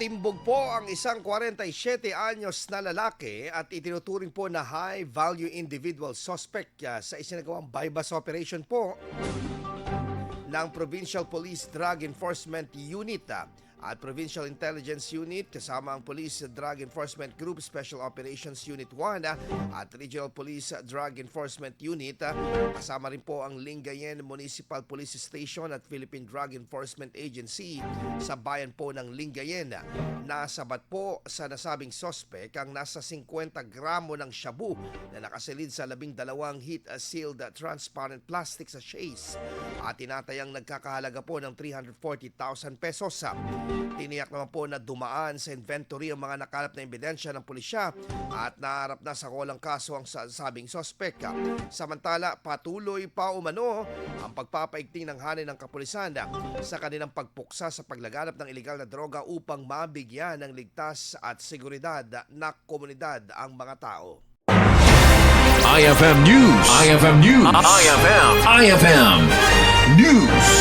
Natimbog po ang isang 47 anyos na lalaki at itinuturing po na high-value individual suspect ah, sa isinagawang bypass operation po ng Provincial Police Drug Enforcement Unit ah, at Provincial Intelligence Unit kasama ang Police Drug Enforcement Group Special Operations Unit 1 ah, at Regional Police Drug Enforcement Unit ah, kasama rin po ang Lingayen Municipal Police Station at Philippine Drug Enforcement Agency sa bayan po ng Lingayen. Nasabat po sa nasabing sospek ang nasa 50 gramo ng shabu na nakasilid sa labing dalawang heat-sealed transparent plastic sachets at tinatayang nagkakahalaga po ng 340,000 pesos. Tiniyak naman po na dumaan sa inventory ang mga nakalap na ebidensya ng pulisya at naharap na sa kolang kaso ang sabing sospek. Samantala, patuloy pa umano ang pagpapaigting ng hanay ng kapulisan sa kanilang pagpuksa sa paglaganap ng ilegal na droga upang mabigyan ng ligtas at seguridad na komunidad ang mga tao. IFM News. IFM News. IFM. IFM News.